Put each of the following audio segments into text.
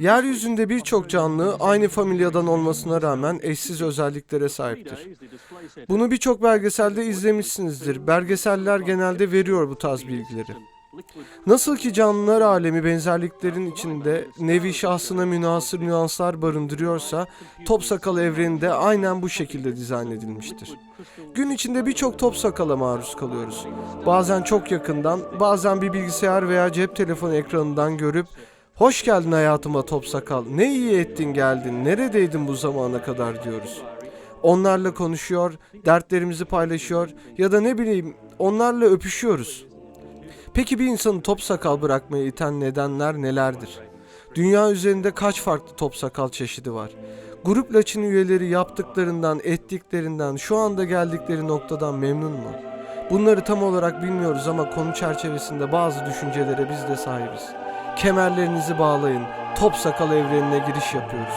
Yeryüzünde birçok canlı aynı familyadan olmasına rağmen eşsiz özelliklere sahiptir. Bunu birçok belgeselde izlemişsinizdir. Belgeseller genelde veriyor bu tarz bilgileri. Nasıl ki canlılar alemi benzerliklerin içinde nevi şahsına münasır nüanslar barındırıyorsa, top sakal evreni de aynen bu şekilde dizayn edilmiştir. Gün içinde birçok top sakala maruz kalıyoruz. Bazen çok yakından, bazen bir bilgisayar veya cep telefonu ekranından görüp Hoş geldin hayatıma top sakal. Ne iyi ettin geldin. Neredeydin bu zamana kadar diyoruz. Onlarla konuşuyor, dertlerimizi paylaşıyor ya da ne bileyim onlarla öpüşüyoruz. Peki bir insanı top sakal bırakmaya iten nedenler nelerdir? Dünya üzerinde kaç farklı top sakal çeşidi var? Grup laçın üyeleri yaptıklarından, ettiklerinden, şu anda geldikleri noktadan memnun mu? Bunları tam olarak bilmiyoruz ama konu çerçevesinde bazı düşüncelere biz de sahibiz. Kemerlerinizi bağlayın. Top sakal evrenine giriş yapıyoruz.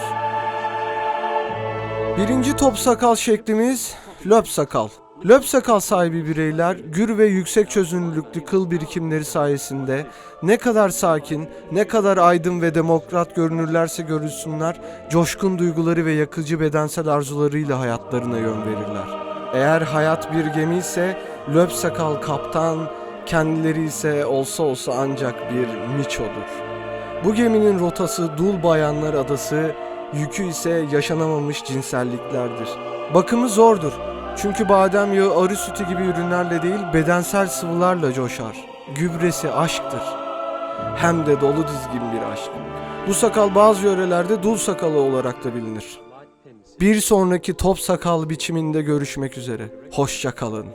Birinci top sakal şeklimiz löp sakal. Löp sakal sahibi bireyler gür ve yüksek çözünürlüklü kıl birikimleri sayesinde ne kadar sakin, ne kadar aydın ve demokrat görünürlerse görülsünler, coşkun duyguları ve yakıcı bedensel arzularıyla hayatlarına yön verirler. Eğer hayat bir gemi ise löp sakal kaptan, kendileri ise olsa olsa ancak bir miçodur. Bu geminin rotası Dul Bayanlar Adası, yükü ise yaşanamamış cinselliklerdir. Bakımı zordur. Çünkü badem yağı arı sütü gibi ürünlerle değil bedensel sıvılarla coşar. Gübresi aşktır. Hem de dolu dizgin bir aşk. Bu sakal bazı yörelerde dul sakalı olarak da bilinir. Bir sonraki top sakal biçiminde görüşmek üzere. Hoşça kalın.